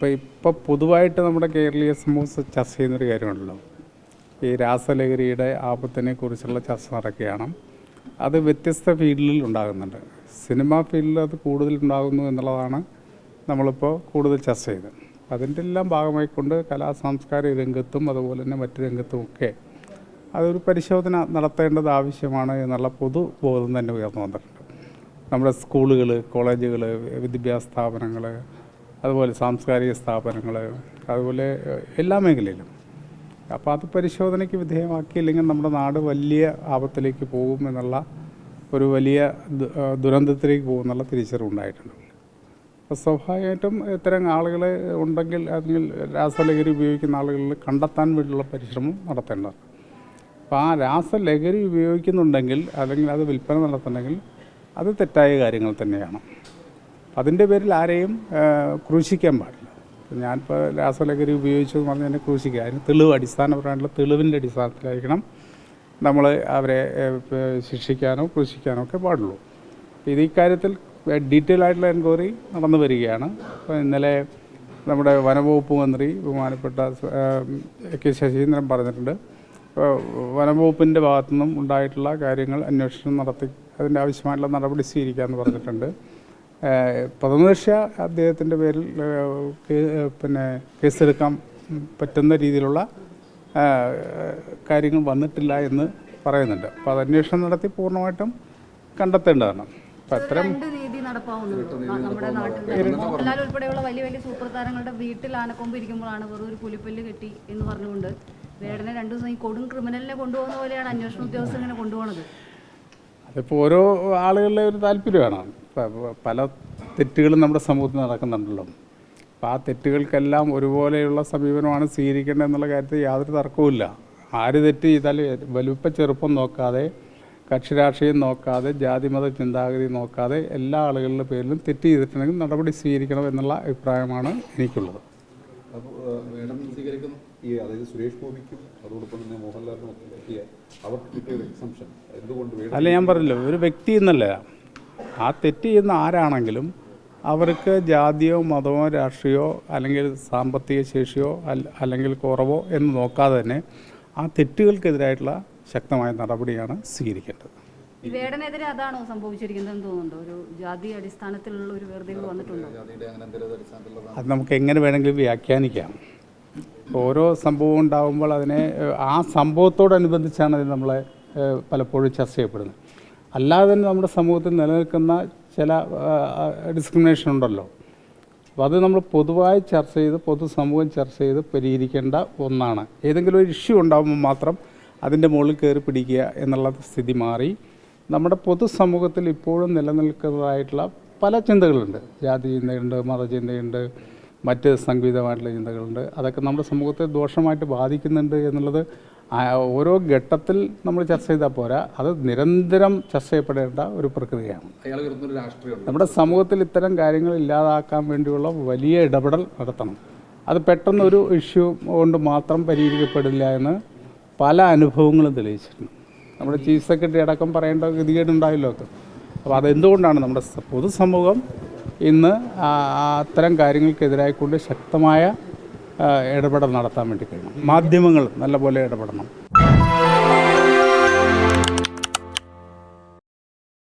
ഇപ്പോൾ ഇപ്പോൾ പൊതുവായിട്ട് നമ്മുടെ കേരളീയ സമൂഹം ചർച്ച ചെയ്യുന്നൊരു കാര്യമുണ്ടല്ലോ. ഈ രാസലഹരിയുടെ ആപത്തിനെ കുറിച്ചുള്ള ചർച്ച നടക്കുകയാണ്. അത് വ്യത്യസ്ത ഫീൽഡിൽ ഉണ്ടാകുന്നുണ്ട്. സിനിമാ ഫീൽഡിൽ അത് കൂടുതൽ ഉണ്ടാകുന്നു എന്നുള്ളതാണ് നമ്മളിപ്പോൾ കൂടുതൽ ചർച്ച ചെയ്തത്. അതിന്റെ എല്ലാം ഭാഗമായിക്കൊണ്ട് കലാ സാംസ്കാരിക രംഗത്തും അതുപോലെ തന്നെ മറ്റു രംഗത്തുമൊക്കെ അതൊരു പരിശോധന നടത്തേണ്ടത് ആവശ്യമാണ് എന്നുള്ള പൊതുബോധം തന്നെ ഉയർന്നു വന്നിട്ടുണ്ട്. നമ്മുടെ സ്കൂളുകൾ കോളേജുകൾ വിദ്യാഭ്യാസ സ്ഥാപനങ്ങൾ അതുപോലെ സാംസ്കാരിക സ്ഥാപനങ്ങൾ അതുപോലെ എല്ലാ മേഖലയിലും. അപ്പോൾ അത് പരിശോധനയ്ക്ക് വിധേയമാക്കിയില്ലെങ്കിൽ നമ്മുടെ നാട് വലിയ ആപത്തിലേക്ക് പോകും എന്നുള്ള ഒരു വലിയ ദുരന്തത്തിലേക്ക് പോകും എന്നുള്ള തിരിച്ചറിവുണ്ടായിട്ടുണ്ട് അപ്പോൾ സ്വാഭാവികമായിട്ടും ഇത്തരം ആളുകൾ ഉണ്ടെങ്കിൽ അല്ലെങ്കിൽ രാസലഹരി ഉപയോഗിക്കുന്ന ആളുകളിൽ കണ്ടെത്താൻ വേണ്ടിയുള്ള പരിശ്രമം നടത്തേണ്ടത് അപ്പോൾ ആ രാസലഹരി ഉപയോഗിക്കുന്നുണ്ടെങ്കിൽ അല്ലെങ്കിൽ അത് വിൽപ്പന നടത്തുന്നുണ്ടെങ്കിൽ അത് തെറ്റായ കാര്യങ്ങൾ തന്നെയാണ്. അതിന്റെ പേരിൽ ആരെയും ക്രൂശിക്കാൻ പാടില്ല. ഞാനിപ്പോൾ രാസലഹരി ഉപയോഗിച്ചെന്ന് പറഞ്ഞാൽ എന്നെ ക്രൂശിക്കുക. അതിന് തെളിവ് അടിസ്ഥാനപരമായിട്ടുള്ള തെളിവിന്റെ അടിസ്ഥാനത്തിലായിരിക്കണം നമ്മൾ അവരെ ശിക്ഷിക്കാനോ ക്രൂശിക്കാനോ ഒക്കെ പാടുള്ളൂ. ഇത് ഇക്കാര്യത്തിൽ ഡീറ്റെയിൽ ആയിട്ടുള്ള എൻക്വയറി നടന്നു വരികയാണ്. അപ്പോൾ ഇന്നലെ നമ്മുടെ വനംവകുപ്പ് മന്ത്രി ബഹുമാനപ്പെട്ട കെ ശശീന്ദ്രൻ പറഞ്ഞിട്ടുണ്ട്. വനംവകുപ്പിന്റെ ഭാഗത്തു നിന്നും ഉണ്ടായിട്ടുള്ള കാര്യങ്ങൾ അന്വേഷണം നടത്തി അതിന്റെ ആവശ്യമായിട്ടുള്ള നടപടി സ്വീകരിക്കാമെന്ന് പറഞ്ഞിട്ടുണ്ട്. പ്രഥമദൃശ അദ്ദേഹത്തിന്റെ പേരിൽ പിന്നെ കേസെടുക്കാൻ പറ്റുന്ന രീതിയിലുള്ള കാര്യങ്ങൾ വന്നിട്ടില്ല എന്ന് പറയുന്നുണ്ട്. അപ്പോൾ അത് അന്വേഷണം നടത്തി പൂർണമായിട്ടും കണ്ടെത്തേണ്ടതാണ്. അപ്പം അത്തരം ഉൾപ്പെടെയുള്ള വലിയ വലിയ സൂപ്പർ താരങ്ങളുടെ വീട്ടിൽ ആനക്കൊമ്പ് ഇരിക്കുമ്പോഴാണ് വെറും ഒരു പുലിപ്പല്ല് കെട്ടി എന്ന് പറഞ്ഞുകൊണ്ട് വേടനെ രണ്ടു ദിവസം ഈ കൊടും ക്രിമിനലിനെ കൊണ്ടുപോകുന്ന പോലെയാണ് അന്വേഷണ ഉദ്യോഗസ്ഥർ ഇങ്ങനെ കൊണ്ടുപോകുന്നത് അതിപ്പോൾ ഓരോ ആളുകളുടെ ഒരു താല്പര്യമാണ്. പല തെറ്റുകളും നമ്മുടെ സമൂഹത്തിൽ നടക്കുന്നുണ്ടല്ലോ. അപ്പോൾ ആ തെറ്റുകൾക്കെല്ലാം ഒരുപോലെയുള്ള സമീപനമാണ് സ്വീകരിക്കേണ്ടത് എന്നുള്ള കാര്യത്തിൽ യാതൊരു തർക്കവുമില്ല. ആര് തെറ്റ് ചെയ്താലും വലുപ്പ ചെറുപ്പം നോക്കാതെ കക്ഷി രാഷ്ട്രീയം നോക്കാതെ ജാതിമത ചിന്താഗതി നോക്കാതെ എല്ലാ ആളുകളുടെ പേരിലും തെറ്റ് ചെയ്തിട്ടുണ്ടെങ്കിൽ നടപടി സ്വീകരിക്കണം എന്നുള്ള അഭിപ്രായമാണ് എനിക്കുള്ളത്. ഈ അതായത് സുരേഷ് ഗോപിക്കും അതോടൊപ്പം തന്നെ മോഹൻലാലിനും ഒക്കെ കിട്ടിയ അവർക്ക് കിട്ടിയ ഒരു എക്സംഷൻ എന്തുകൊണ്ട് വേണം? അല്ല ഞാൻ പറഞ്ഞല്ലോ ഒരു വ്യക്തി എന്നല്ല. ആ തെറ്റ് ചെയ്യുന്ന ആരാണെങ്കിലും അവർക്ക് ജാതിയോ മതമോ രാഷ്ട്രീയമോ അല്ലെങ്കിൽ സാമ്പത്തിക ശേഷിയോ അല്ല- അല്ലെങ്കിൽ കുറവോ എന്ന് നോക്കാതെ തന്നെ ആ തെറ്റുകൾക്കെതിരായിട്ടുള്ള ശക്തമായ നടപടിയാണ് സ്വീകരിക്കേണ്ടത്. വേടനെതിരെ അതാണോ സംഭവിച്ചിരിക്കുന്നതെന്ന് തോന്നുന്നുണ്ടോ? ഒരു ജാതി അടിസ്ഥാനത്തിലുള്ള ഒരു വേർതിരിവ് വന്നിട്ടുണ്ടോ? അത് നമുക്ക് എങ്ങനെ വേണമെങ്കിലും വ്യാഖ്യാനിക്കാം. ഓരോ സംഭവം ഉണ്ടാകുമ്പോൾ അതിനെ ആ സംഭവത്തോടനുബന്ധിച്ചാണ് അത് നമ്മളെ പലപ്പോഴും ചർച്ച ചെയ്യപ്പെടുന്നത്. അല്ലാതെ തന്നെ നമ്മുടെ സമൂഹത്തിൽ നിലനിൽക്കുന്ന ചില ഡിസ്ക്രിമിനേഷൻ ഉണ്ടല്ലോ. അപ്പോൾ അത് നമ്മൾ പൊതുവായി ചർച്ച ചെയ്ത് പൊതുസമൂഹം ചർച്ച ചെയ്ത് പരിഹരിക്കേണ്ട ഒന്നാണ്. ഏതെങ്കിലും ഒരു ഇഷ്യൂ ഉണ്ടാകുമ്പോൾ മാത്രം അതിന്റെ മുകളിൽ കയറി പിടിക്കുക എന്നുള്ള സ്ഥിതി മാറി. നമ്മുടെ പൊതുസമൂഹത്തിൽ ഇപ്പോഴും നിലനിൽക്കുന്നതായിട്ടുള്ള പല ചിന്തകളുണ്ട്. ജാതി ചിന്തയുണ്ട് മതചിന്തയുണ്ട് മറ്റ് സംഗീതമായിട്ടുള്ള ചിന്തകളുണ്ട്. അതൊക്കെ നമ്മുടെ സമൂഹത്തെ ദോഷമായിട്ട് ബാധിക്കുന്നുണ്ട് എന്നുള്ളത് ഓരോ ഘട്ടത്തിൽ നമ്മൾ ചർച്ച ചെയ്താൽ പോരാ. അത് നിരന്തരം ചർച്ച ചെയ്യപ്പെടേണ്ട ഒരു പ്രക്രിയയാണ്. നമ്മുടെ സമൂഹത്തിൽ ഇത്തരം കാര്യങ്ങൾ ഇല്ലാതാക്കാൻ വേണ്ടിയുള്ള വലിയ ഇടപെടൽ നടത്തണം. അത് പെട്ടെന്ന് ഒരു ഇഷ്യൂ കൊണ്ട് മാത്രം പരിഹരിക്കപ്പെടില്ല എന്ന് പല അനുഭവങ്ങളും തെളിയിച്ചിട്ടുണ്ട്. നമ്മുടെ ചീഫ് സെക്രട്ടറി അടക്കം പറയേണ്ട ഗതികേടുണ്ടായല്ലോ ഒക്കെ. അപ്പോൾ അതെന്തുകൊണ്ടാണ് നമ്മുടെ പൊതുസമൂഹം ഇന്ന് അത്തരം കാര്യങ്ങൾക്കെതിരായിക്കൊണ്ട് ശക്തമായ ഇടപെടൽ നടത്താൻ വേണ്ടി കഴിയണം. മാധ്യമങ്ങൾ നല്ലപോലെ ഇടപെടണം.